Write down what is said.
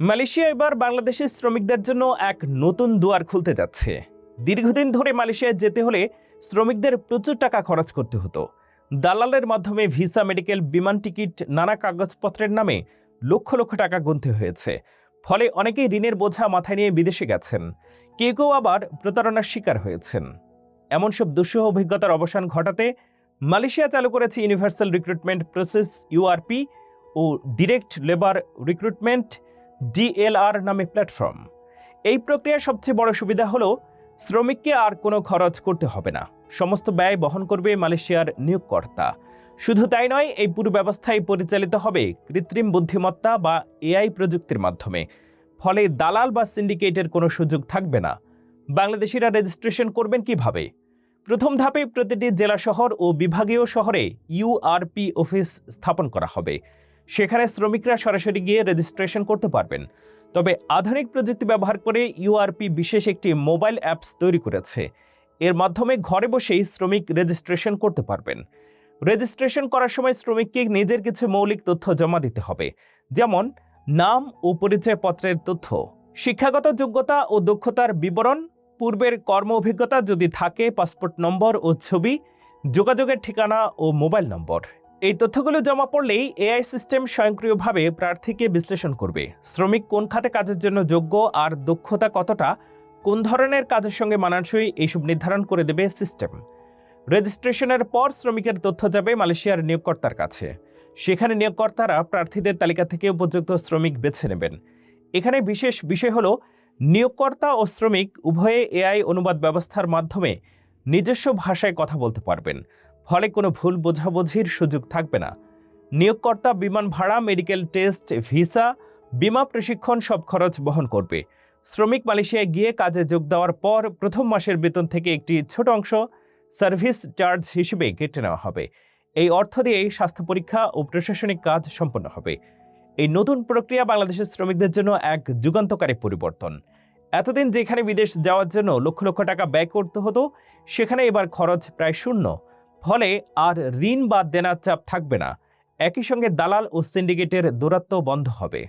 Malaysia এবার বাংলাদেশের শ্রমিকদের জন্য এক নতুন দুয়ার খুলতে যাচ্ছে। দীর্ঘদিন ধরে মালয়েশিয়ায় যেতে হলে শ্রমিকদের প্রচুর টাকা খরচ করতে হতো। দালালের মাধ্যমে ভিসা, মেডিকেল, বিমান টিকিট, নানা কাগজপত্রের নামে লক্ষ লক্ষ টাকা গুনতে হয়েছে। ফলে অনেকেই ঋণের বোঝা মাথায় নিয়ে বিদেশে গেছেন। কেউ কেউ আবার প্রতারণার শিকার হয়েছেন। এমন সব দুঃসহ অভিজ্ঞতার অবসান ঘটাতে মালয়েশিয়া চালু করেছে ইউনিভার্সাল রিক্রুটমেন্ট প্রসেস, ইউআরপি ও ডিরেক্ট লেবার রিক্রুটমেন্ট। ডিএলআর নামে প্ল্যাটফর্ম। এই প্রক্রিয়ার সবচেয়ে বড় সুবিধা হলো, শ্রমিককে আর কোনো খরচ করতে হবে না। সমস্ত ব্যয় বহন করবে মালয়েশিয়ার নিয়োগকর্তা। শুধু তাই নয়, এই পুরো ব্যবস্থাই পরিচালিত হবে কৃত্রিম বুদ্ধিমত্তা বা এআই প্রযুক্তির মাধ্যমে। ফলে দালাল বা সিন্ডিকেটের কোনো সুযোগ থাকবে না। বাংলাদেশিরা রেজিস্ট্রেশন করবেন কীভাবে? প্রথম ধাপে প্রতিটি জেলা শহর ও বিভাগীয় শহরে ইউআরপি অফিস স্থাপন করা হবে। সেখানে শ্রমিকরা সরাসরি গিয়ে রেজিস্ট্রেশন করতে পারবেন। তবে আধুনিক প্রযুক্তি ব্যবহার করে ইউআরপি বিশেষ একটি মোবাইল অ্যাপস তৈরি করেছে। এর মাধ্যমে ঘরে বসেই শ্রমিক রেজিস্ট্রেশন করতে পারবেন। রেজিস্ট্রেশন করার সময় শ্রমিককে নিজের কিছু মৌলিক তথ্য জমা দিতে হবে। যেমন, নাম ও পরিচয়পত্রের তথ্য, শিক্ষাগত যোগ্যতা ও দক্ষতার বিবরণ, পূর্বের কর্ম অভিজ্ঞতা যদি থাকে পাসপোর্ট নম্বর ও ছবি, যোগাযোগের ঠিকানা ও মোবাইল নম্বর এই তথ্যগুলো জমা পড়লেই এআই সিস্টেম স্বয়ংক্রিয়ভাবে প্রার্থীকে বিশ্লেষণ করবে। শ্রমিক কোন খাতে কাজের জন্য যোগ্য আর দক্ষতা কতটা, কোন ধরনের কাজের সঙ্গে মানানসই এইসব নির্ধারণ করে দেবে সিস্টেম। রেজিস্ট্রেশনের পর শ্রমিকের তথ্য যাবে মালয়েশিয়ার নিয়োগকর্তার কাছে। সেখানে নিয়োগকর্তারা প্রার্থীদের তালিকা থেকে উপযুক্ত শ্রমিক বেছে নেবেন। এখানে বিশেষ বিষয় হলো, নিয়োগকর্তা ও শ্রমিক উভয়ে এআই অনুবাদ ব্যবস্থার মাধ্যমে নিজস্ব ভাষায় কথা বলতে পারবেন। ফলে কোনো ভুল বোঝাবুঝির সুযোগ থাকবে না। নিয়োগকর্তা বিমান ভাড়া, মেডিকেল টেস্ট, ভিসা, বিমা প্রশিক্ষণ সব খরচ বহন করবে। শ্রমিক মালয়েশিয়ায় গিয়ে কাজে যোগ দেওয়ার পর প্রথম মাসের বেতন থেকে একটি ছোট অংশ সার্ভিস চার্জ হিসেবে কেটে নেওয়া হবে। এই অর্থ দিয়েই স্বাস্থ্য পরীক্ষা ও প্রশাসনিক কাজ সম্পন্ন হবে। এই নতুন প্রক্রিয়া বাংলাদেশের শ্রমিকদের জন্য এক যুগান্তকারী পরিবর্তন। এতদিন যেখানে বিদেশ যাওয়ার জন্য লক্ষ লক্ষ টাকা ব্যয় করতে হতো, সেখানে এবার খরচ প্রায় শূন্য। ফলে আর ঋণ বা দেনার চাপ থাকবে না। একই সঙ্গে দালাল ও সিন্ডিকেটের দূরত্ব বন্ধ হবে।